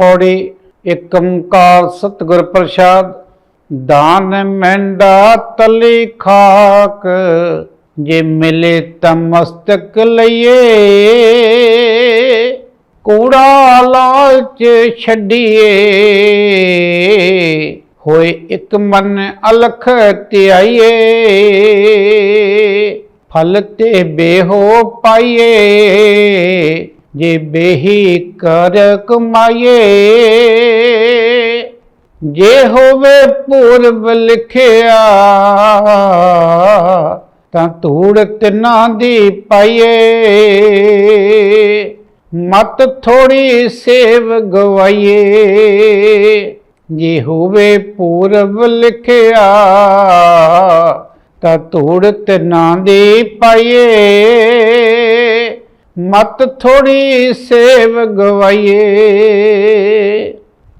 ਪੌੜੀ, ਏਕ ਓੰਕਾਰ ਸਤਿਗੁਰ ਪ੍ਰਸਾਦ, ਦਾਨ ਮੈਂਡਾ ਤਲੀ ਖਾਕ, ਜੇ ਮਿਲੇ ਤਾਂ ਮਸਤਕ ਲਈਏ। ਕੂੜਾ ਲਾਲਚ ਛੱਡੀਏ। ਹੋਏ ਇੱਕ ਮਨ ਅਲਖ ਧਿਆਈਏ। ਫਲ ਤੇ ਬੇਹੋ ਪਾਈਏ। ਜੇ ਬੇਹੀ ਕਰ ਕਮਾਈਏ, ਜੇ ਹੋਵੇ ਪੂਰਬ ਲਿਖਿਆ, ਤਾਂ ਧੂੜ ਤਿਨਾਂ ਦੀ ਪਾਈਏ। ਮਤ ਥੋੜੀ ਸੇਵ ਗਵਾਈਏ, ਜੇ ਹੋਵੇ ਪੂਰਬ ਲਿਖਿਆ, ਤਾਂ ਧੂੜ ਤਿਨਾਂ ਦੀ ਪਾਈਏ। ਮਤ ਥੋੜੀ ਸੇਵ ਗਵਾਈਏ।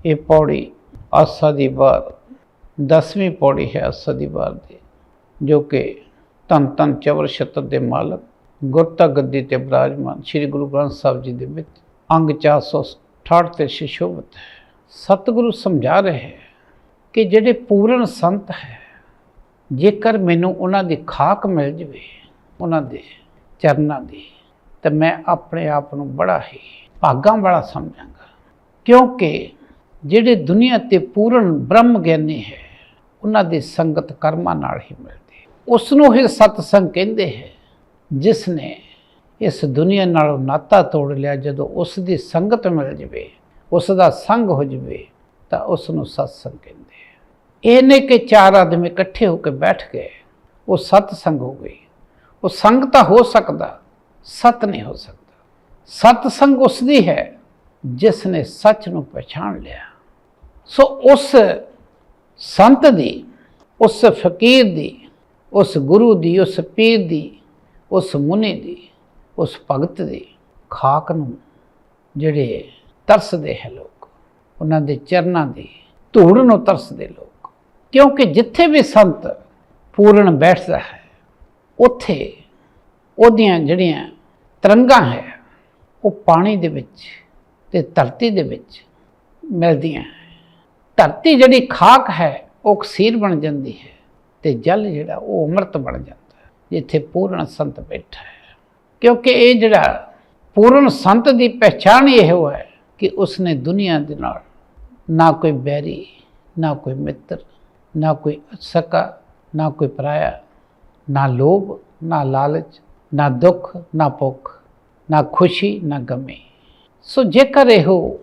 ਇਹ ਪੌੜੀ ਆਸਾ ਦੀ ਵਾਰ, ਦਸਵੀਂ ਪੌੜੀ ਹੈ ਆਸਾ ਦੀ ਵਾਰ ਦੀ, ਜੋ ਕਿ ਧੰਨ ਧੰਨ ਚਵਰ ਛਤਰ ਦੇ ਮਾਲਕ ਗੁਰਤਾ ਗੱਦੀ ਤੇ ਬਿਰਾਜਮਾਨ ਸ੍ਰੀ ਗੁਰੂ ਗ੍ਰੰਥ ਸਾਹਿਬ ਜੀ ਦੇ ਵਿੱਚ ਅੰਗ 468 ਤੇ ਸ਼ਿਸ਼ੋਭਤ ਹੈ। ਸਤਿਗੁਰੂ ਸਮਝਾ ਰਹੇ ਹੈ ਕਿ ਜਿਹੜੇ ਪੂਰਨ ਸੰਤ ਹੈ, ਜੇਕਰ ਮੈਨੂੰ ਉਹਨਾਂ ਦੀ ਖਾਕ ਮਿਲ ਜਵੇ, ਉਹਨਾਂ ਦੇ ਚਰਨਾਂ ਦੀ ਤਾਂ ਮੈਂ ਆਪਣੇ ਆਪ ਨੂੰ ਬੜਾ ਹੀ ਭਾਗਾਂ ਵਾਲਾ ਸਮਝਾਂਗਾ। ਕਿਉਂਕਿ ਜਿਹੜੇ ਦੁਨੀਆ ਤੇ ਪੂਰਨ ਬ੍ਰਹਮ ਗਿਆਨੀ ਹੈ, ਉਹਨਾਂ ਦੀ ਸੰਗਤ ਕਰਮਾਂ ਨਾਲ ਹੀ ਮਿਲਦੀ ਉਸ ਨੂੰ ਹੀ ਸਤ ਕਹਿੰਦੇ ਹੈ ਜਿਸ ਨੇ ਇਸ ਦੁਨੀਆ ਨਾਲੋਂ ਨਾਤਾ ਤੋੜ ਲਿਆ, ਜਦੋਂ ਉਸ ਦੀ ਸੰਗਤ ਮਿਲ ਜਵੇ ਉਸ ਦਾ ਸੰਗ ਹੋ ਜਵੇ, ਤਾਂ ਉਸ ਨੂੰ ਸਤਸੰਗ ਕਹਿੰਦੇ ਹੈ। ਇਹ ਨੇ ਕਿ ਚਾਰ ਆਦਮੀ ਇਕੱਠੇ ਹੋ ਕੇ ਬੈਠ ਗਏ, ਉਹ ਸਤਸੰਗ ਹੋ ਗਈ ਉਹ ਸੰਗ ਤਾਂ ਹੋ ਸਕਦਾ ਸਤ ਨਹੀਂ ਹੋ ਸਕਦਾ। ਸਤ ਸੰਗ ਉਸ ਦੀ ਹੈ ਜਿਸ ਨੇ ਸੱਚ ਨੂੰ ਪਛਾਣ ਲਿਆ। ਸੋ ਉਸ ਸੰਤ ਦੀ, ਉਸ ਫਕੀਰ ਦੀ, ਉਸ ਗੁਰੂ ਦੀ, ਉਸ ਪੀਰ ਦੀ, ਉਸ ਮੁਨੀ ਦੀ, ਉਸ ਭਗਤ ਦੀ ਖਾਕ ਨੂੰ ਜਿਹੜੇ ਤਰਸਦੇ ਹੈ ਲੋਕ, ਉਹਨਾਂ ਦੇ ਚਰਨਾਂ ਦੀ ਧੂੜ ਨੂੰ ਤਰਸਦੇ ਲੋਕ। ਕਿਉਂਕਿ ਜਿੱਥੇ ਵੀ ਸੰਤ ਪੂਰਨ ਬੈਠਦਾ ਹੈ, ਉੱਥੇ ਉਹਦੀਆਂ ਜਿਹੜੀਆਂ ਤਰੰਗਾਂ ਹੈ, ਉਹ ਪਾਣੀ ਦੇ ਵਿੱਚ ਤੇ ਧਰਤੀ ਦੇ ਵਿੱਚ ਮਿਲਦੀਆਂ ਹੈ। ਧਰਤੀ ਜਿਹੜੀ ਖਾਕ ਹੈ, ਉਹ ਅਕਸੀਰ ਬਣ ਜਾਂਦੀ ਹੈ ਤੇ ਜਲ ਜਿਹੜਾ, ਉਹ ਅੰਮ੍ਰਿਤ ਬਣ ਜਾਂਦਾ ਹੈ, ਜਿੱਥੇ ਪੂਰਨ ਸੰਤ ਬੈਠਾ ਹੈ। ਕਿਉਂਕਿ ਇਹ ਜਿਹੜਾ ਪੂਰਨ ਸੰਤ ਦੀ ਪਹਿਚਾਣ ਇਹ ਹੈ ਕਿ ਉਸਨੇ ਦੁਨੀਆ ਦੇ ਨਾਲ ਨਾ ਕੋਈ ਬੈਰੀ ਨਾ ਕੋਈ ਮਿੱਤਰ, ਨਾ ਕੋਈ ਸਕਾ ਨਾ ਕੋਈ ਪਰਾਇਆ, ਨਾ ਲੋਭ, ਨਾ ਲਾਲਚ ਨਾ ਦੁੱਖ, ਨਾ ਭੁੱਖ, ਨਾ ਖੁਸ਼ੀ, ਨਾ ਗਮੀ। ਸੋ ਜੇਕਰ ਇਹੋ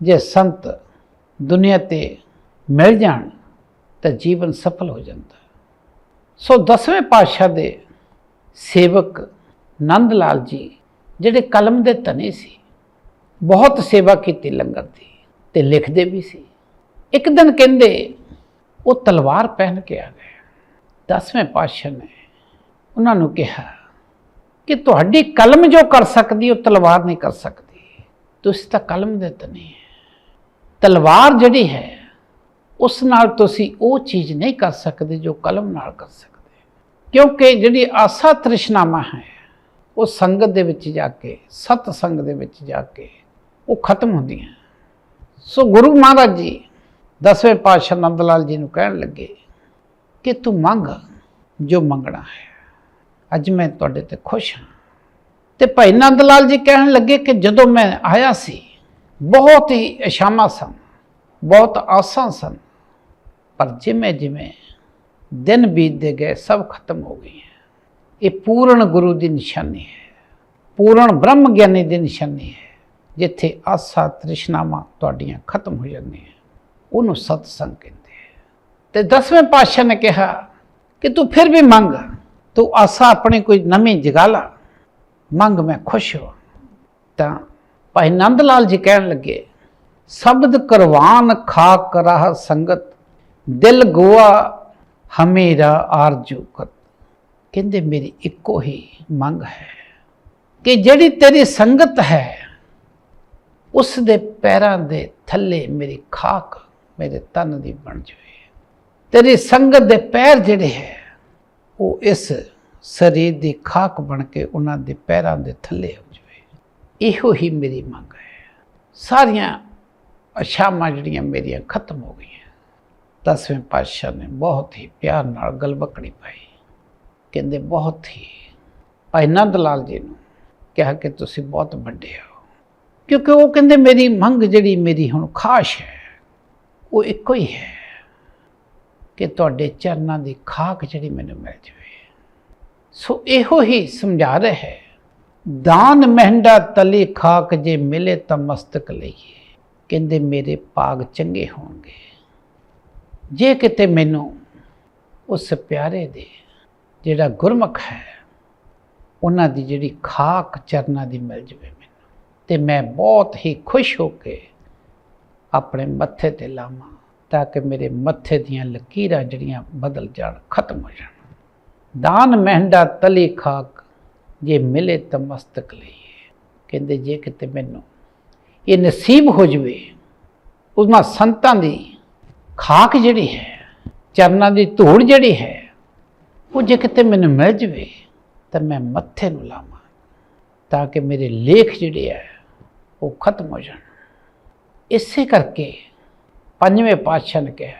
ਜੇ ਸੰਤ ਦੁਨੀਆ ਤੇ ਮਿਲ ਜਾਣ, ਤਾਂ ਜੀਵਨ ਸਫਲ ਹੋ ਜਾਂਦਾ। ਸੋ ਦਸਵੇਂ ਪਾਤਸ਼ਾਹ ਦੇ ਸੇਵਕ ਨੰਦ ਲਾਲ ਜੀ, ਜਿਹੜੇ ਕਲਮ ਦੇ ਧਨੀ ਸੀ, ਬਹੁਤ ਸੇਵਾ ਕੀਤੀ ਲੰਗਰ ਦੀ ਤੇ ਲਿਖਦੇ ਵੀ ਸੀ। ਇੱਕ ਦਿਨ ਕਹਿੰਦੇ, ਉਹ ਤਲਵਾਰ ਪਹਿਨ ਕੇ ਆ ਗਏ। ਦਸਵੇਂ ਪਾਤਸ਼ਾਹ ਨੇ ਉਹਨਾਂ ਨੂੰ ਕਿਹਾ ਕਿ ਤੁਹਾਡੀ ਕਲਮ ਜੋ ਕਰ ਸਕਦੀ, ਉਹ ਤਲਵਾਰ ਨਹੀਂ ਕਰ ਸਕਦੀ। ਤੁਸੀਂ ਤਾਂ ਕਲਮ ਦੇ ਧਨੀ ਹੈ। ਤਲਵਾਰ ਜਿਹੜੀ ਹੈ, ਉਸ ਨਾਲ ਤੁਸੀਂ ਉਹ ਚੀਜ਼ ਨਹੀਂ ਕਰ ਸਕਦੇ ਜੋ ਕਲਮ ਨਾਲ ਕਰ ਸਕਦੇ। ਕਿਉਂਕਿ ਜਿਹੜੀ ਆਸਾ ਤ੍ਰਿਸ਼ਨਾਮਾ ਹੈ, ਉਹ ਸੰਗਤ ਦੇ ਵਿੱਚ ਜਾ ਕੇ ਸਤ ਸੰਗ ਦੇ ਵਿੱਚ ਜਾ ਕੇ, ਉਹ ਖਤਮ ਹੁੰਦੀਆਂ ਸੋ ਗੁਰੂ ਮਹਾਰਾਜ ਜੀ, ਦਸਵੇਂ ਪਾਤਸ਼ਾਹ ਨੰਦ ਲਾਲ ਜੀ ਨੂੰ ਕਹਿਣ ਲੱਗੇ ਕਿ ਤੂੰ ਮੰਗ ਜੋ ਮੰਗਣਾ ਹੈ। ਅੱਜ ਮੈਂ ਤੁਹਾਡੇ ਤੇ ਖੁਸ਼ ਹਾਂ। ਤੇ ਭਾਈ ਨੰਦ ਲਾਲ ਜੀ ਕਹਿਣ ਲੱਗੇ ਕਿ ਜਦੋਂ ਮੈਂ ਆਇਆ ਸੀ, ਬਹੁਤ ਹੀ ਇਸ਼ਾਮਾ ਸਨ, ਬਹੁਤ ਆਸਾਂ ਸਨ। ਪਰ ਜਿਵੇਂ ਜਿਵੇਂ ਦਿਨ ਬੀਤਦੇ ਗਏ, ਸਭ ਖਤਮ ਹੋ ਗਈਆਂ ਇਹ ਪੂਰਨ ਗੁਰੂ ਦੀ ਨਿਸ਼ਾਨੀ ਹੈ, ਪੂਰਨ ਬ੍ਰਹਮ ਗਿਆਨੀ ਦੀ ਨਿਸ਼ਾਨੀ ਹੈ, ਜਿੱਥੇ ਆਸਾ ਤ੍ਰਿਸ਼ਨਾਵਾਂ ਤੁਹਾਡੀਆਂ ਖਤਮ ਹੋ ਜਾਂਦੀਆਂ ਉਹਨੂੰ ਸਤਸੰਗ ਕਹਿੰਦੇ ਹੈ। ਤੇ ਦਸਵੇਂ ਪਾਤਸ਼ਾਹ ਨੇ ਕਿਹਾ ਕਿ ਤੂੰ ਫਿਰ ਵੀ ਮੰਗ। ਤੂੰ ਆਸਾ ਆਪਣੀ ਕੋਈ ਨਵੀਂ ਜਗਾਲਾ, ਮੰਗ ਮੈਂ ਖੁਸ਼ ਹਾਂ। ਤਾਂ ਭਾਈ ਨੰਦ ਲਾਲ ਜੀ ਕਹਿਣ ਲੱਗੇ, ਸ਼ਬਦ ਕਰਵਾਨ ਖਾਕ ਰਾਹ ਸੰਗਤ, ਦਿਲ ਗੋਆ ਹਮੇਰਾ ਆਰਜੂ ਕਤ। ਕਹਿੰਦੇ, ਮੇਰੀ ਇੱਕੋ ਹੀ ਮੰਗ ਹੈ ਕਿ ਜਿਹੜੀ ਤੇਰੀ ਸੰਗਤ ਹੈ, ਉਸ ਦੇ ਪੈਰਾਂ ਦੇ ਥੱਲੇ ਮੇਰੀ ਖਾਕ ਮੇਰੇ ਤਨ ਦੀ ਬਣ ਜਾਵੇ। ਤੇਰੀ ਸੰਗਤ ਦੇ ਪੈਰ ਜਿਹੜੇ ਹੈ ਉਹ ਇਸ ਸਰੀਰ ਦੀ ਖਾਕ ਬਣ ਕੇ ਉਹਨਾਂ ਦੇ ਪੈਰਾਂ ਦੇ ਥੱਲੇ ਹੋ ਜਾਵੇ। ਇਹੋ ਹੀ ਮੇਰੀ ਮੰਗ ਹੈ। ਸਾਰੀਆਂ ਅਸ਼ਾਮਾਂ ਜਿਹੜੀਆਂ ਮੇਰੀਆਂ ਖਤਮ ਹੋ ਗਈਆਂ। ਦਸਵੇਂ ਪਾਤਸ਼ਾਹ ਨੇ ਬਹੁਤ ਹੀ ਪਿਆਰ ਨਾਲ ਗਲਬਕੜੀ ਪਾਈ। ਕਹਿੰਦੇ, ਬਹੁਤ ਹੀ। ਭਾਈ ਨੰਦ ਲਾਲ ਜੀ ਨੂੰ ਕਿਹਾ ਕਿ ਤੁਸੀਂ ਬਹੁਤ ਵੱਡੇ ਹੋ। ਕਿਉਂਕਿ ਉਹ ਕਹਿੰਦੇ, ਮੇਰੀ ਮੰਗ ਜਿਹੜੀ ਮੇਰੀ ਹੁਣ ਖਾਸ਼ ਹੈ, ਉਹ ਇੱਕੋ ਹੀ ਹੈ। ਕਿ ਤੁਹਾਡੇ ਚਰਨਾਂ ਦੀ ਖਾਕ ਜਿਹੜੀ ਮੈਨੂੰ ਮਿਲ ਜਾਵੇ। ਸੋ ਇਹੋ ਹੀ ਸਮਝਾ ਰਿਹਾ ਹੈ, ਦਾਨ ਮਹਿੰਡਾ ਤਲੀ ਖਾਕ ਜੇ ਮਿਲੇ ਤਾਂ ਮਸਤਕ ਲਈਏ। ਕਹਿੰਦੇ, ਮੇਰੇ ਭਾਗ ਚੰਗੇ ਹੋਣਗੇ। ਜੇ ਕਿਤੇ ਮੈਨੂੰ ਉਸ ਪਿਆਰੇ ਦੇ ਜਿਹੜਾ ਗੁਰਮੁਖ ਹੈ, ਉਹਨਾਂ ਦੀ ਜਿਹੜੀ ਖਾਕ ਚਰਨਾਂ ਦੀ ਮਿਲ ਜਾਵੇ ਮੈਨੂੰ, ਤੇ ਮੈਂ ਬਹੁਤ ਹੀ ਖੁਸ਼ ਹੋ ਕੇ ਆਪਣੇ ਮੱਥੇ ਤੇ ਲਾਵਾਂ। ਤਾਂ ਕਿ ਮੇਰੇ ਮੱਥੇ ਦੀਆਂ ਲਕੀਰਾਂ ਜਿਹੜੀਆਂ ਬਦਲ ਜਾਣ, ਖਤਮ ਹੋ ਜਾਣ। ਦਾਨ ਮਹਿੰਡਾ ਤਲੀ ਖਾਕ, ਜੇ ਮਿਲੇ ਤਾਂ ਮਸਤਕ ਲਈਏ। ਕਹਿੰਦੇ, ਜੇ ਕਿਤੇ ਮੈਨੂੰ ਇਹ ਨਸੀਬ ਹੋ ਜਵੇ, ਉਹਨਾਂ ਸੰਤਾਂ ਦੀ ਖਾਕ ਜਿਹੜੀ ਹੈ, ਚਰਨਾਂ ਦੀ ਧੂੜ ਜਿਹੜੀ ਹੈ, ਉਹ ਜੇ ਕਿਤੇ ਮੈਨੂੰ ਮਿਲ ਜਵੇ, ਤਾਂ ਮੈਂ ਮੱਥੇ ਨੂੰ ਲਾਵਾਂ, ਤਾਂ ਕਿ ਮੇਰੇ ਲੇਖ ਜਿਹੜੇ ਹੈ, ਉਹ ਖਤਮ ਹੋ ਜਾਣ। ਇਸੇ ਕਰਕੇ ਪੰਜਵੇਂ ਪਾਤਸ਼ਾਹ ਨੇ ਕਿਹਾ,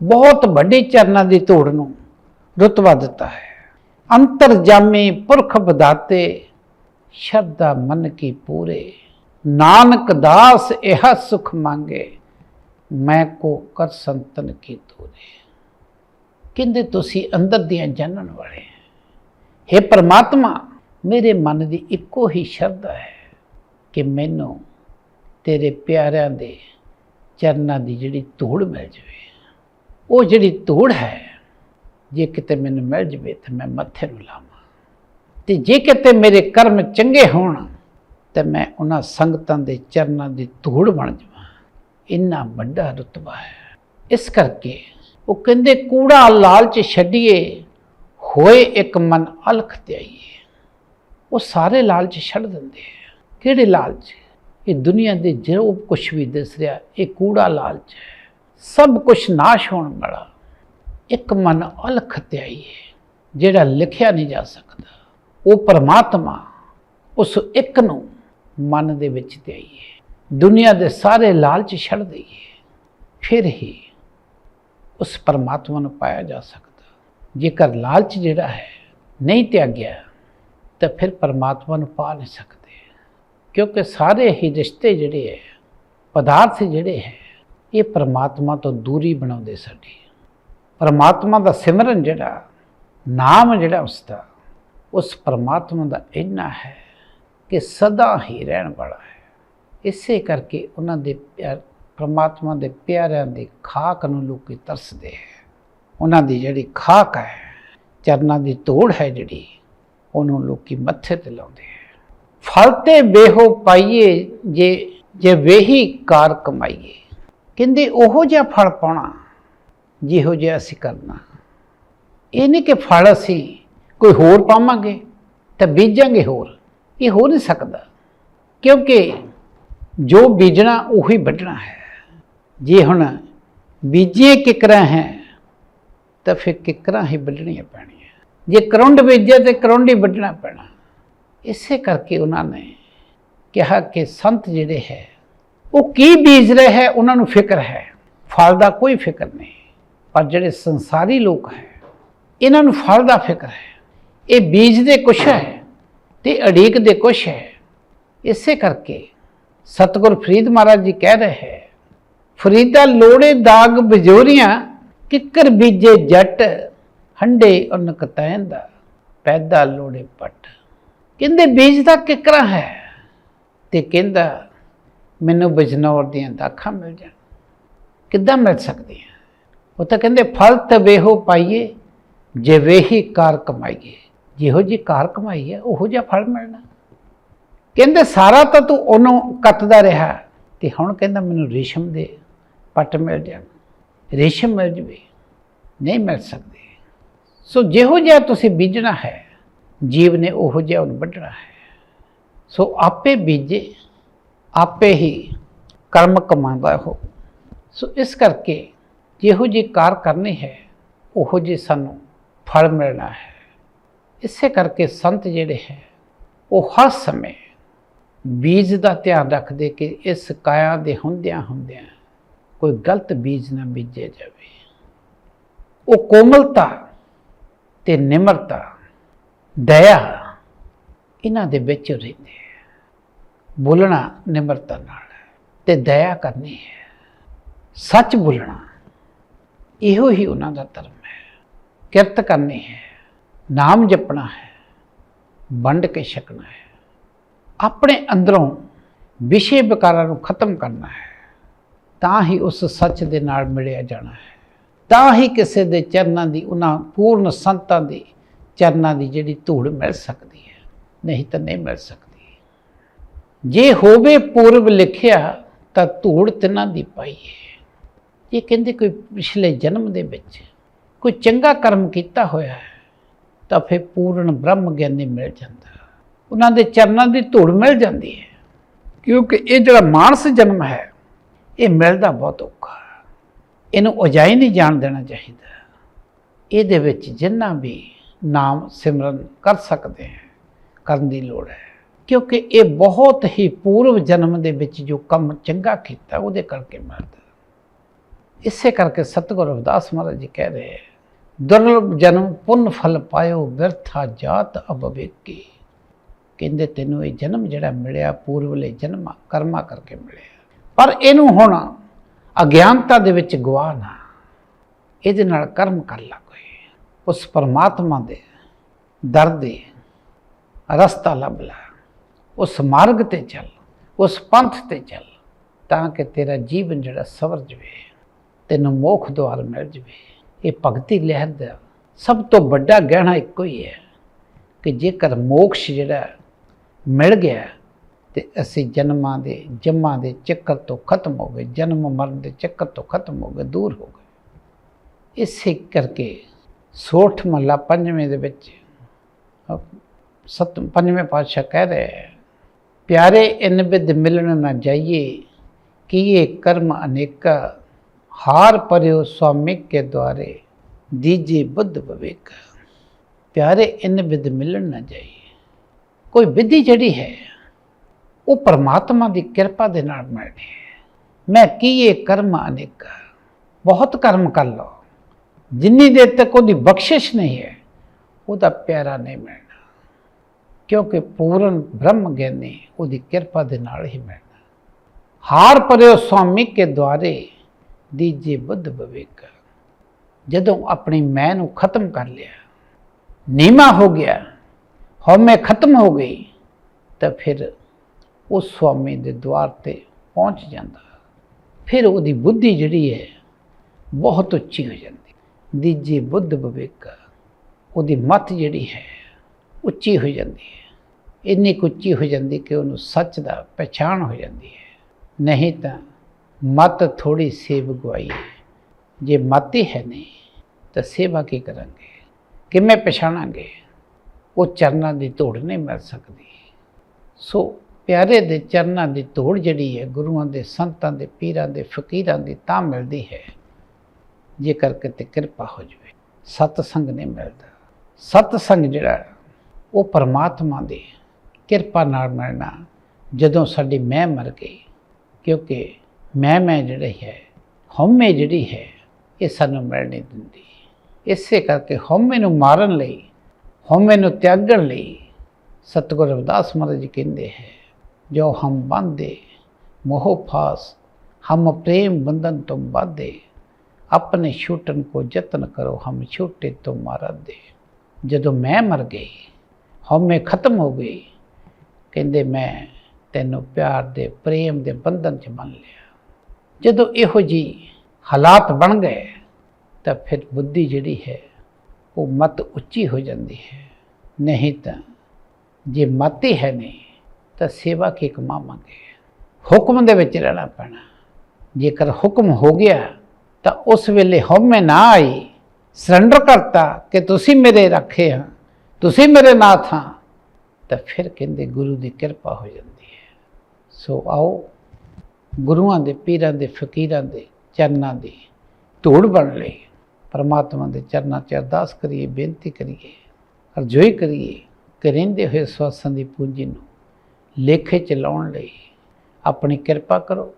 ਬਹੁਤ ਵੱਡੀ ਚਰਨਾਂ ਦੀ ਧੂੜ ਨੂੰ ਰੁਤਬਾ ਦਿੱਤਾ ਹੈ। ਅੰਤਰਜਾਮੀ ਪੁਰਖ ਬਦਾਤੇ ਸ਼ਰਧਾ ਮਨ ਕੀ ਪੂਰੇ। ਨਾਨਕ ਦਾਸ ਇਹ ਸੁਖ ਮੰਗੇ, ਮੈਂ ਕੋ ਕਰ ਸੰਤਨ ਕੀ ਤੋਰੇ। ਕਹਿੰਦੇ, ਤੁਸੀਂ ਅੰਦਰ ਦੀਆਂ ਜਾਣਨ ਵਾਲੇ ਹੈ ਪ੍ਰਮਾਤਮਾ, ਮੇਰੇ ਮਨ ਦੀ ਇੱਕੋ ਹੀ ਸ਼ਰਧਾ ਹੈ ਕਿ ਮੈਨੂੰ ਤੇਰੇ ਪਿਆਰਿਆਂ ਦੇ ਚਰਨਾਂ ਦੀ ਜਿਹੜੀ ਧੂੜ ਮਿਲ ਜਾਵੇ, ਉਹ ਜਿਹੜੀ ਧੂੜ ਹੈ, ਜੇ ਕਿਤੇ ਮੈਨੂੰ ਮਿਲ ਜਾਵੇ ਤਾਂ ਮੈਂ ਮੱਥੇ ਨੂੰ ਲਾਵਾਂ। ਤੇ ਜੇ ਕਿਤੇ ਮੇਰੇ ਕਰਮ ਚੰਗੇ ਹੋਣ, ਤੇ ਮੈਂ ਉਹਨਾਂ ਸੰਗਤਾਂ ਦੇ ਚਰਨਾਂ ਦੀ ਧੂੜ ਬਣ ਜਾਵਾਂ। ਇੰਨਾ ਵੱਡਾ ਰਤਬਾ ਹੈ। ਇਸ ਕਰਕੇ ਉਹ ਕਹਿੰਦੇ, ਕੂੜਾ ਲਾਲਚ ਛੱਡੀਏ, ਹੋਏ ਇੱਕ ਮਨ ਅਲਖ ਤੇ ਆਈਏ ਉਹ ਸਾਰੇ ਲਾਲਚ ਛੱਡ ਦਿੰਦੇ ਆ। ਕਿਹੜੇ ਲਾਲਚ? ਇਹ ਦੁਨੀਆ ਦੇ ਜੋ ਕੁਝ ਵੀ ਦਿਸ ਰਿਹਾ, ਇਹ ਕੂੜਾ ਲਾਲਚ ਹੈ। ਸਭ ਕੁਝ ਨਾਸ਼ ਹੋਣ ਵਾਲਾ, ਇੱਕ ਮਨ ਅਲਖ ਤੇ ਆਈਏ ਜਿਹੜਾ ਲਿਖਿਆ ਨਹੀਂ ਜਾ ਸਕਦਾ। ਉਹ ਪਰਮਾਤਮਾ ਉਸ ਇੱਕ ਨੂੰ ਮਨ ਦੇ ਵਿੱਚ ਤੇ ਆਈਏ ਦੁਨੀਆ ਦੇ ਸਾਰੇ ਲਾਲਚ ਛੱਡ ਦਈਏ ਫਿਰ ਹੀ ਉਸ ਪਰਮਾਤਮਾ ਨੂੰ ਪਾਇਆ ਜਾ ਸਕਦਾ। ਜੇਕਰ ਲਾਲਚ ਜਿਹੜਾ ਹੈ ਨਹੀਂ ਤਿਆਗਿਆ, ਤਾਂ ਫਿਰ ਪਰਮਾਤਮਾ ਨੂੰ ਪਾ ਨਹੀਂ ਸਕਦਾ। ਕਿਉਂਕਿ ਸਾਰੇ ਹੀ ਰਿਸ਼ਤੇ ਜਿਹੜੇ ਹੈ, ਪਦਾਰਥ ਜਿਹੜੇ ਹੈ, ਇਹ ਪਰਮਾਤਮਾ ਤੋਂ ਦੂਰੀ ਬਣਾਉਂਦੇ ਸਾਡੀ। ਪਰਮਾਤਮਾ ਦਾ ਸਿਮਰਨ ਜਿਹੜਾ, ਨਾਮ ਜਿਹੜਾ ਉਸ ਦਾ ਉਸ ਪਰਮਾਤਮਾ ਦਾ ਇੰਨਾ ਹੈ ਕਿ ਸਦਾ ਹੀ ਰਹਿਣ ਵਾਲਾ ਹੈ। ਇਸੇ ਕਰਕੇ ਉਹਨਾਂ ਦੇ ਪਿਆਰ, ਪਰਮਾਤਮਾ ਦੇ ਪਿਆਰਿਆਂ ਦੀ ਖਾਕ ਨੂੰ ਲੋਕੀ ਤਰਸਦੇ ਹੈ। ਉਹਨਾਂ ਦੀ ਜਿਹੜੀ ਖਾਕ ਹੈ, ਚਰਨਾਂ ਦੀ ਤੋੜ ਹੈ ਜਿਹੜੀ, ਉਹਨੂੰ ਲੋਕੀ ਮੱਥੇ ਤੇ ਲਾਉਂਦੇ ਹੈ। ਫਲ ਤੇ ਬੇਹੋ ਪਾਈਏ, ਜੇ ਜੇ ਵੇਹੀ ਕਾਰ ਕਮਾਈਏ। ਕਹਿੰਦੇ ਉਹੋ ਜਿਹਾ ਫਲ ਪਾਉਣਾ, ਜਿਹੋ ਜਿਹਾ ਅਸੀਂ ਕਰਨਾ। ਇਹ ਨਹੀਂ ਕਿ ਫਲ ਅਸੀਂ ਕੋਈ ਹੋਰ ਪਾਵਾਂਗੇ ਤਾਂ ਬੀਜਾਂਗੇ ਹੋਰ। ਇਹ ਹੋ ਨਹੀਂ ਸਕਦਾ। ਕਿਉਂਕਿ ਜੋ ਬੀਜਣਾ ਉਹੀ ਵੱਢਣਾ ਹੈ। ਜੇ ਹੁਣ ਬੀਜੇ ਕਿਕਰਾਂ ਹੈ, ਤਾਂ ਫਿਰ ਕਿਕਰਾਂ ਹੀ ਵੱਢਣੀਆਂ ਪੈਣੀਆਂ। ਜੇ ਕਰੁੰਡ ਬੀਜੇ ਤੇ ਕਰੁੰਡ ਹੀ ਵੱਢਣਾ ਪੈਣਾ। ਇਸੇ ਕਰਕੇ ਉਹਨਾਂ ਨੇ ਕਿਹਾ ਕਿ ਸੰਤ ਜਿਹੜੇ ਹੈ, ਉਹ ਕੀ ਬੀਜ ਰਹੇ ਹੈ, ਉਹਨਾਂ ਨੂੰ ਫਿਕਰ ਹੈ। ਫਲ ਦਾ ਕੋਈ ਫਿਕਰ ਨਹੀਂ, ਪਰ ਜਿਹੜੇ ਸੰਸਾਰੀ ਲੋਕ ਹੈ, ਇਹਨਾਂ ਨੂੰ ਫਲ ਦਾ ਫਿਕਰ ਹੈ। ਇਹ ਬੀਜ ਦੇ ਕੁਛ ਹੈ ਤੇ ਅੜੀਕ ਦੇ ਕੁਛ ਹੈ। ਇਸੇ ਕਰਕੇ ਸਤਗੁਰ ਫਰੀਦ ਮਹਾਰਾਜ ਜੀ ਕਹਿ ਰਹੇ ਹੈ, ਫਰੀਦਾ ਲੋੜੇ ਦਾਗ ਬਜੋਰੀਆਂ ਕਿੱਕਰ ਬੀਜੇ ਜੱਟ, ਹੰਡੇ ਉਨ ਕਤੈਂਦਾ, ਪੈਦਾ ਲੋੜੇ ਪੱਟ। ਕਹਿੰਦੇ, ਬੀਜ ਦਾ ਕਿਕਰਾ ਹੈ? ਤੇ ਕਹਿੰਦਾ, ਮੈਨੂੰ ਬਜਨੌਰ ਦੀਆਂ ਦਾਖਾਂ ਮਿਲ ਜਾਣ। ਕਿੱਦਾਂ ਮਿਲ ਸਕਦੀਆਂ? ਉਹ ਤਾਂ ਕਹਿੰਦੇ, ਫਲ ਤਵੇਹੋ ਪਾਈਏ, ਜੇ ਵੇਹੀ ਕਾਰ ਕਮਾਈਏ। ਜਿਹੋ ਜੀ ਕਾਰ ਕਮਾਈ ਹੈ, ਉਹੋ ਜਿਹਾ ਫਲ ਮਿਲਣਾ। ਕਹਿੰਦੇ, ਸਾਰਾ ਤਾਂ ਤੂੰ ਉਹਨੂੰ ਕੱਤਦਾ ਰਿਹਾ, ਤੇ ਹੁਣ ਕਹਿੰਦਾ, ਮੈਨੂੰ ਰੇਸ਼ਮ ਦੇ ਪੱਟ ਮਿਲ ਜਾਣ। ਰੇਸ਼ਮ ਮਿਲ ਜਵੇ, ਨਹੀਂ ਮਿਲ ਸਕਦੇ। ਸੋ ਜਿਹੋ ਜਿਹਾ ਤੁਸੀਂ ਬੀਜਣਾ ਹੈ ਜੀਵ ਨੇ ਉਹੋ ਜਿਹਾ ਉਹਨੂੰ ਵੱਢਣਾ ਹੈ। ਸੋ ਆਪੇ ਬੀਜੇ, ਆਪੇ ਹੀ ਕਰਮ ਕਮਾਉਂਦਾ ਹੋ। ਸੋ ਇਸ ਕਰਕੇ ਜਿਹੋ ਜੀ ਕਾਰ ਕਰਨੀ ਹੈ, ਉਹੋ ਜੀ ਸਾਨੂੰ ਫਲ ਮਿਲਣਾ ਹੈ। ਇਸੇ ਕਰਕੇ ਸੰਤ ਜਿਹੜੇ ਹੈ, ਉਹ ਹਰ ਸਮੇਂ ਬੀਜ ਦਾ ਧਿਆਨ ਰੱਖਦੇ ਕਿ ਇਸ ਕਾਇਆ ਦੇ ਹੁੰਦਿਆਂ ਹੁੰਦਿਆਂ ਕੋਈ ਗਲਤ ਬੀਜ ਨਾ ਬੀਜੇ ਜਾਵੇ। ਉਹ ਕੋਮਲਤਾ ਤੇ ਨਿਮਰਤਾ ਦਇਆ ਇਹਨਾਂ ਦੇ ਵਿੱਚ ਰਹਿੰਦੀ ਹੈ। ਬੋਲਣਾ ਨਿਮਰਤਾ ਨਾਲ ਹੈ ਤੇ ਦਇਆ ਕਰਨੀ ਹੈ। ਸੱਚ ਬੋਲਣਾ ਇਹੋ ਹੀ ਉਹਨਾਂ ਦਾ ਧਰਮ ਹੈ। ਕਿਰਤ ਕਰਨੀ ਹੈ, ਨਾਮ ਜਪਣਾ ਹੈ, ਵੰਡ ਕੇ ਛਕਣਾ ਹੈ। ਆਪਣੇ ਅੰਦਰੋਂ ਵਿਸ਼ੇ ਵਿਕਾਰਾਂ ਨੂੰ ਖਤਮ ਕਰਨਾ ਹੈ। ਤਾਂ ਹੀ ਉਸ ਸੱਚ ਦੇ ਨਾਲ ਮਿਲਿਆ ਜਾਣਾ ਹੈ। ਤਾਂ ਹੀ ਕਿਸੇ ਦੇ ਚਰਨਾਂ ਦੀ ਉਹਨਾਂ ਪੂਰਨ ਸੰਤਾਂ ਦੀ ਚਰਨਾਂ ਦੀ ਜਿਹੜੀ ਧੂੜ ਮਿਲ ਸਕਦੀ ਹੈ, ਨਹੀਂ ਤਾਂ ਨਹੀਂ ਮਿਲ ਸਕਦੀ। ਜੇ ਹੋਵੇ ਪੂਰਬ ਲਿਖਿਆ, ਤਾਂ ਧੂੜ ਤਿੰਨਾਂ ਦੀ ਪਾਈ ਹੈ। ਇਹ ਕਹਿੰਦੇ ਕੋਈ ਪਿਛਲੇ ਜਨਮ ਦੇ ਵਿੱਚ ਕੋਈ ਚੰਗਾ ਕਰਮ ਕੀਤਾ ਹੋਇਆ ਹੈ, ਤਾਂ ਫਿਰ ਪੂਰਨ ਬ੍ਰਹਮ ਗਿਆਨੀ ਮਿਲ ਜਾਂਦਾ। ਉਹਨਾਂ ਦੇ ਚਰਨਾਂ ਦੀ ਧੂੜ ਮਿਲ ਜਾਂਦੀ ਹੈ, ਕਿਉਂਕਿ ਇਹ ਜਿਹੜਾ ਮਾਨਸ ਜਨਮ ਹੈ, ਇਹ ਮਿਲਦਾ ਬਹੁਤ ਔਖਾ। ਇਹਨੂੰ ਉਜਾਈ ਨਹੀਂ ਜਾਣ ਦੇਣਾ ਚਾਹੀਦਾ। ਇਹਦੇ ਵਿੱਚ ਜਿੰਨਾ ਵੀ ਨਾਮ ਸਿਮਰਨ ਕਰ ਸਕਦੇ ਹੈ, ਕਰਨ ਦੀ ਲੋੜ ਹੈ। ਕਿਉਂਕਿ ਇਹ ਬਹੁਤ ਹੀ ਪੂਰਵ ਜਨਮ ਦੇ ਵਿੱਚ ਜੋ ਕੰਮ ਚੰਗਾ ਕੀਤਾ, ਉਹਦੇ ਕਰਕੇ ਮਿਲਦਾ ਇਸੇ ਕਰਕੇ ਸਤਿਗੁਰੂ ਰਵਿਦਾਸ ਮਹਾਰਾਜ ਜੀ ਕਹਿ ਰਹੇ ਹੈ, ਦੁਰਲਭ ਜਨਮ ਪੁੰਨ ਫਲ ਪਾਇਓ, ਵਿਰਥਾ ਜਾਤ ਅਬਵੇਕੀ ਕਹਿੰਦੇ ਤੈਨੂੰ ਇਹ ਜਨਮ ਜਿਹੜਾ ਮਿਲਿਆ ਪੂਰਵਲੇ ਜਨਮ, ਕਰਮਾਂ ਕਰਕੇ ਮਿਲਿਆ। ਪਰ ਇਹਨੂੰ ਹੁਣ ਅਗਿਆਨਤਾ ਦੇ ਵਿੱਚ ਗਵਾ ਨਾ। ਇਹਦੇ ਨਾਲ ਕਰਮ ਕਰ ਲੱਗ ਉਸ ਪਰਮਾਤਮਾ ਦੇ ਦਰ ਦੇ ਰਸਤਾ ਲੱਭ ਲੈ। ਉਸ ਮਾਰਗ ਤੇ ਚੱਲ, ਉਸ ਪੰਥ ਤੇ ਚੱਲ, ਤਾਂ ਕਿ ਤੇਰਾ ਜੀਵਨ ਜਿਹੜਾ ਸਵਰ ਜਵੇ, ਤੈਨੂੰ ਮੋਖ ਦੁਆਰ ਮਿਲ ਜਵੇ। ਇਹ ਭਗਤੀ ਲਹਿਰ ਦਾ ਸਭ ਤੋਂ ਵੱਡਾ ਗਹਿਣਾ ਇੱਕੋ ਹੀ ਹੈ ਕਿ ਜੇਕਰ ਮੋਕਸ਼ ਜਿਹੜਾ ਮਿਲ ਗਿਆ ਤੇ ਅਸੀਂ ਜਨਮਾਂ ਦੇ, ਜੰਮਾਂ ਦੇ ਚੱਕਰ ਤੋਂ ਖਤਮ ਹੋ ਗਏ, ਜਨਮ ਮਰਨ ਦੇ ਚੱਕਰ ਤੋਂ ਖਤਮ ਹੋ ਗਏ, ਦੂਰ ਹੋ ਗਏ। ਇਸੇ ਕਰਕੇ ਸੋਠ ਮਹੱਲਾ ਪੰਜਵੇਂ ਦੇ ਵਿੱਚ, ਅਹ ਸਤ, ਪੰਜਵੇਂ ਪਾਤਸ਼ਾਹ ਕਹਿ ਰਹੇ ਪਿਆਰੇ, ਇਨ ਬਿਦ ਮਿਲਣ ਨਾ ਜਾਈਏ, ਕੀਏ ਕਰਮ ਅਨੇਕਾ, ਹਾਰ ਪਰਿਓ ਸਵਾਮਿਕ ਕੇ ਦੁਆਰੇ, ਦੀਜੇ ਬੁੱਧ ਵਿਵੇਕ। ਪਿਆਰੇ, ਇਨ ਬਿਦ ਮਿਲਣ ਨਾ ਜਾਈਏ। ਕੋਈ ਵਿਧੀ ਜਿਹੜੀ ਹੈ, ਉਹ ਪਰਮਾਤਮਾ ਦੀ ਕਿਰਪਾ ਦੇ ਨਾਲ ਮਿਲਣੀ ਹੈ। ਮੈਂ ਕੀਏ ਕਰਮ ਅਨੇਕਾ, ਬਹੁਤ ਕਰਮ ਕਰ ਲਓ ਜਿੰਨੀ ਦੇਰ ਤੱਕ ਉਹਦੀ ਬਖਸ਼ਿਸ਼ ਨਹੀਂ ਹੈ, ਉਹਦਾ ਪਿਆਰਾ ਨਹੀਂ ਮਿਲਣਾ। ਕਿਉਂਕਿ ਪੂਰਨ ਬ੍ਰਹਮ ਗਿਆਨੀ ਉਹਦੀ ਕਿਰਪਾ ਦੇ ਨਾਲ ਹੀ ਮਿਲਣਾ। ਹਾਰ ਪਰਿਓ ਸਵਾਮੀ ਕੇ ਦੁਆਰੇ, ਦੀਜੇ ਬੁੱਧ ਵਿਵੇਕ ਜਦੋਂ ਆਪਣੀ ਮੈਂ ਨੂੰ ਖਤਮ ਕਰ ਲਿਆ, ਨੀਮਾ ਹੋ ਗਿਆ ਹਉਮੈ ਖਤਮ ਹੋ ਗਈ, ਤਾਂ ਫਿਰ ਉਹ ਸਵਾਮੀ ਦੇ ਦਵਾਰ ਤੇ ਪਹੁੰਚ ਜਾਂਦਾ। ਫਿਰ ਉਹਦੀ ਬੁੱਧੀ ਜਿਹੜੀ ਹੈ, ਬਹੁਤ ਉੱਚੀ ਹੋ ਜਾਂਦੀ। ਦੀਜੇ ਬੁੱਧ ਵਿਵੇਕ, ਉਹਦੀ ਮੱਤ ਜਿਹੜੀ ਹੈ, ਉੱਚੀ ਹੋ ਜਾਂਦੀ ਹੈ। ਇੰਨੀ ਕੁ ਉੱਚੀ ਹੋ ਜਾਂਦੀ ਕਿ ਉਹਨੂੰ ਸੱਚ ਦਾ ਪਛਾਣ ਹੋ ਜਾਂਦੀ ਹੈ। ਨਹੀਂ ਤਾਂ ਮਤ ਥੋੜੀ ਸੇਵ ਗਵਾਈ ਜੇ ਮਤ ਹੀ ਹੈ ਨਹੀਂ, ਤਾਂ ਸੇਵਾ ਕੀ ਕਰਾਂਗੇ? ਕਿਵੇਂ ਪਛਾਣਾਂਗੇ? ਉਹ ਚਰਨਾਂ ਦੀ ਧੂੜ ਨਹੀਂ ਮਿਲ ਸਕਦੀ। ਸੋ ਪਿਆਰੇ ਦੇ ਚਰਨਾਂ ਦੀ ਧੂੜ ਜਿਹੜੀ ਹੈ, ਗੁਰੂਆਂ ਦੇ ਸੰਤਾਂ ਦੇ ਪੀਰਾਂ ਦੇ ਫਕੀਰਾਂ ਦੀ ਤਾਂ ਮਿਲਦੀ ਹੈ। ਜੇਕਰ ਕਿਤੇ ਕਿਰਪਾ ਹੋ ਜਾਵੇ ਸਤ ਸੰਗ ਨਹੀਂ ਮਿਲਦਾ। ਸਤ ਸੰਗ ਜਿਹੜਾ ਉਹ ਪਰਮਾਤਮਾ ਦੀ ਕਿਰਪਾ ਨਾਲ ਮਿਲਣਾ, ਜਦੋਂ ਸਾਡੀ ਮੈਂ ਮਰ ਗਈ, ਕਿਉਂਕਿ ਮੈਂ ਮੈਂ ਜਿਹੜੀ ਹੈ, ਹਉਮੈ ਜਿਹੜੀ ਹੈ, ਇਹ ਸਾਨੂੰ ਮਿਲ ਨਹੀਂ ਦਿੰਦੀ। ਇਸੇ ਕਰਕੇ ਹਉਮੈ ਨੂੰ ਮਾਰਨ ਲਈ, ਹਉਮੈ ਨੂੰ ਤਿਆਗਣ ਲਈ ਸਤਿਗੁਰ ਰਵਿਦਾਸ ਮਹਾਰਾਜ ਜੀ ਕਹਿੰਦੇ ਹੈ, ਜੋ ਹਮ ਬੰਦੇ ਮੋਹ ਫਾਸ, ਹਮ ਪ੍ਰੇਮ ਬੰਧਨ ਤੋਂ ਬਾਧੇ ਆਪਣੇ ਛੂਟਣ ਕੋ ਯਤਨ ਕਰੋ ਹਮ ਛੂਟੇ ਤੋਂ ਮਾਰਾ ਦੇ ਜਦੋਂ ਮੈਂ ਮਰ ਗਈ ਹਉਮੈ ਖਤਮ ਹੋ ਗਈ ਕਹਿੰਦੇ ਮੈਂ ਤੈਨੂੰ ਪਿਆਰ ਦੇ ਪ੍ਰੇਮ ਦੇ ਬੰਧਨ 'ਚ ਬੰਨ ਲਿਆ ਜਦੋਂ ਇਹੋ ਜੀ ਹਾਲਾਤ ਬਣ ਗਏ ਤਾਂ ਫਿਰ ਬੁੱਧੀ ਜਿਹੜੀ ਹੈ ਉਹ ਮਤ ਉੱਚੀ ਹੋ ਜਾਂਦੀ ਹੈ ਨਹੀਂ ਤਾਂ ਜੇ ਮਤ ਹੀ ਹੈ ਨਹੀਂ ਤਾਂ ਸੇਵਾ ਕੀ ਕਮਾਵਾਂਗੇ ਹੁਕਮ ਦੇ ਵਿੱਚ ਰਹਿਣਾ ਪੈਣਾ ਜੇਕਰ ਹੁਕਮ ਹੋ ਗਿਆ ਤਾਂ ਉਸ ਵੇਲੇ ਹਉਮੈ ਨਾ ਆਈ। ਸਰੈਂਡਰ ਕਰਤਾ ਕਿ ਤੁਸੀਂ ਮੇਰੇ ਰੱਖੇ ਆ, ਤੁਸੀਂ ਮੇਰੇ ਨਾਥ ਹਾਂ ਤਾਂ ਫਿਰ ਕਹਿੰਦੇ, ਗੁਰੂ ਦੀ ਕਿਰਪਾ ਹੋ ਜਾਂਦੀ ਹੈ। ਸੋ ਆਓ, ਗੁਰੂਆਂ ਦੇ, ਪੀਰਾਂ ਦੇ, ਫਕੀਰਾਂ ਦੇ ਚਰਨਾਂ ਦੀ ਧੂੜ ਬਣ ਲਈ। ਪਰਮਾਤਮਾ ਦੇ ਚਰਨਾਂ 'ਚ ਅਰਦਾਸ ਕਰੀਏ, ਬੇਨਤੀ ਕਰੀਏ, ਅਰਜ਼ੋਈ ਕਰੀਏ ਕਿ ਰਹਿੰਦੇ ਹੋਏ ਸਵਾਸਾਂ ਦੀ ਪੂੰਜੀ ਨੂੰ ਲੇਖੇ ਚ ਲਾਉਣ ਲਈ ਆਪਣੀ ਕਿਰਪਾ ਕਰੋ,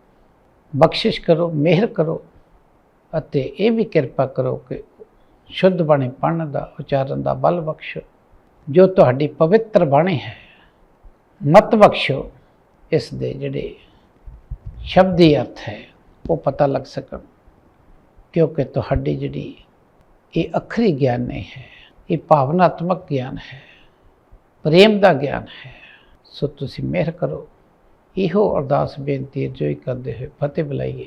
ਬਖਸ਼ਿਸ਼ ਕਰੋ, ਮਿਹਰ ਕਰੋ ਅਤੇ ਇਹ ਵੀ ਕਿਰਪਾ ਕਰੋ ਕਿ ਸ਼ੁੱਧ ਬਾਣੀ ਪੜ੍ਹਨ ਦਾ, ਉਚਾਰਨ ਦਾ ਬਲ ਬਖਸ਼ੋ। ਜੋ ਤੁਹਾਡੀ ਪਵਿੱਤਰ ਬਾਣੀ ਹੈ, ਮਤ ਬਖਸ਼ੋ। ਇਸ ਦੇ ਜਿਹੜੇ ਸ਼ਬਦੀ ਅਰਥ ਹੈ, ਉਹ ਪਤਾ ਲੱਗ ਸਕਣ। ਕਿਉਂਕਿ ਤੁਹਾਡੀ ਜਿਹੜੀ ਇਹ ਅਖਰੀ ਗਿਆਨ ਨਹੀਂ ਹੈ, ਇਹ ਭਾਵਨਾਤਮਕ ਗਿਆਨ ਹੈ, ਪ੍ਰੇਮ ਦਾ ਗਿਆਨ ਹੈ। ਸੋ ਤੁਸੀਂ ਮਿਹਰ ਕਰੋ। ਇਹੋ ਅਰਦਾਸ ਬੇਨਤੀ ਜੋ ਹੀ ਕਰਦੇ ਹੋਏ ਫਤਿਹ ਬੁਲਾਈਏ।